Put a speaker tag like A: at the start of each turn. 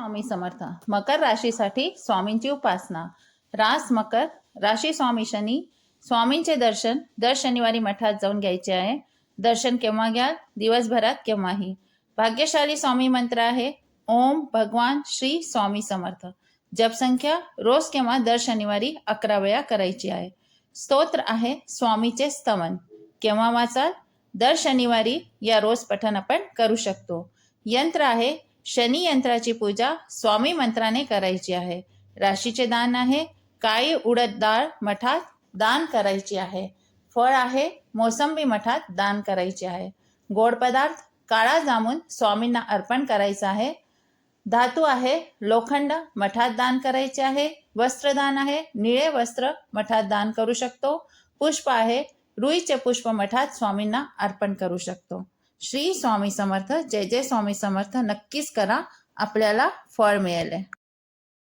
A: स्वामी समर्थ. मकर राशीसाठी स्वामींची उपासना. रास मकर राशी स्वामी शनी. स्वामींचे दर्शन दर शनिवारी मठात जाऊन घ्यायचे आहे. दर्शन केव्हा घ्याल? दिवसभरात केव्हाही. भाग्यशाली स्वामी मंत्र आहे ओम भगवान श्री स्वामी समर्थ. जपसंख्या रोज किंवा दर शनिवारी अकरा वेळा करायची आहे. स्तोत्र आहे स्वामीचे स्तवन. केव्हा वाचाल? दर शनिवारी या रोज पठण आपण करू शकतो. यंत्र आहे शनी यंत्राची पूजा स्वामी मंत्राने करायची आहे. राशीचे दान आहे. काळी उडद डाळ मठात दान करायची आहे. फळ आहे. मोसंबी मठात दान करायची आहे. गोड पदार्थ काळा जामून स्वामींना अर्पण करायचा आहे. धातू आहे. लोखंड मठात दान करायचे आहे. वस्त्रदान आहे. निळे वस्त्र मठात दान करू शकतो. पुष्प आहे. रुईचे पुष्प मठात स्वामींना अर्पण करू शकतो. श्री स्वामी समर्थ जय जय स्वामी समर्थ. नक्कीच करा आपल्याला फळ मिळेल.